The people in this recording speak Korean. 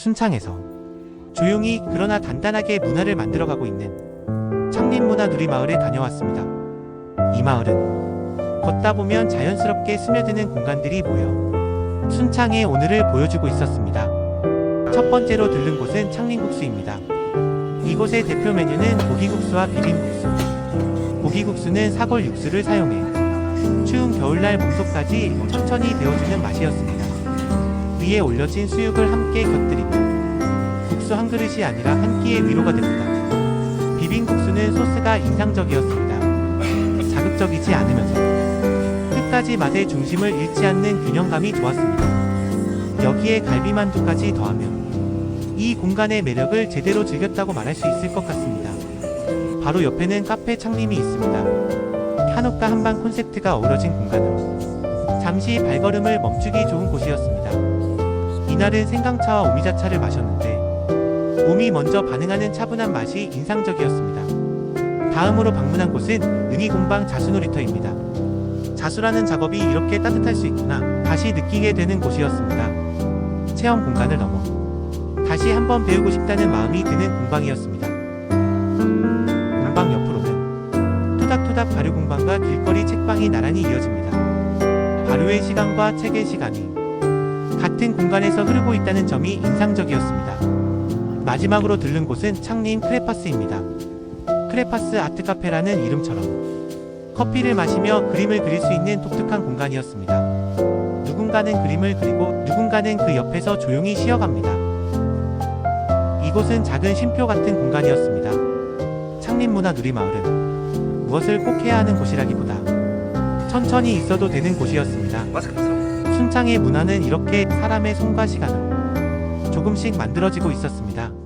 순창에서 조용히 그러나 단단하게 문화를 만들어가고 있는 창립문화 누리마을에 다녀왔습니다. 이 마을은 걷다 보면 자연스럽게 스며드는 공간들이 모여 순창의 오늘을 보여주고 있었습니다. 첫 번째로 들른 곳은 창림국수입니다. 이곳의 대표 메뉴는 고기국수와 비빔국수. 고기국수는 사골 육수를 사용해 추운 겨울날 몸속까지 천천히 데워주는 맛이었습니다. 위에 올려진 수육을 함께 곁들이며 국수 한 그릇이 아니라 한 끼의 위로가 됩니다. 비빔국수는 소스가 인상적이었습니다. 자극적이지 않으면서 끝까지 맛의 중심을 잃지 않는 균형감이 좋았습니다. 여기에 갈비만두까지 더하면 이 공간의 매력을 제대로 즐겼다고 말할 수 있을 것 같습니다. 바로 옆에는 카페 창림이 있습니다. 한옥과 한방 콘셉트가 어우러진 공간은 잠시 발걸음을 멈추기 좋은 곳이었습니다. 이날은 생강차와 오미자차를 마셨는데 몸이 먼저 반응하는 차분한 맛이 인상적이었습니다. 다음으로 방문한 곳은 은희공방 자수놀이터입니다. 자수라는 작업이 이렇게 따뜻할 수 있구나 다시 느끼게 되는 곳이었습니다. 체험 공간을 넘어 다시 한번 배우고 싶다는 마음이 드는 공방이었습니다. 공방 옆으로는 토닥토닥 발효 공방과 길거리 책방이 나란히 이어집니다. 발효의 시간과 책의 시간이 같은 공간에서 흐르고 있다는 점이 인상적이었습니다. 마지막으로 들른 곳은 창림 크레파스입니다. 크레파스 아트카페라는 이름처럼 커피를 마시며 그림을 그릴 수 있는 독특한 공간이었습니다. 누군가는 그림을 그리고 누군가는 그 옆에서 조용히 쉬어갑니다. 이곳은 작은 쉼표 같은 공간이었습니다. 창림문화 누리마을은 무엇을 꼭 해야 하는 곳이라기보다 천천히 있어도 되는 곳이었습니다. 순창의 문화는 이렇게 사람의 손과 시간으로 조금씩 만들어지고 있었습니다.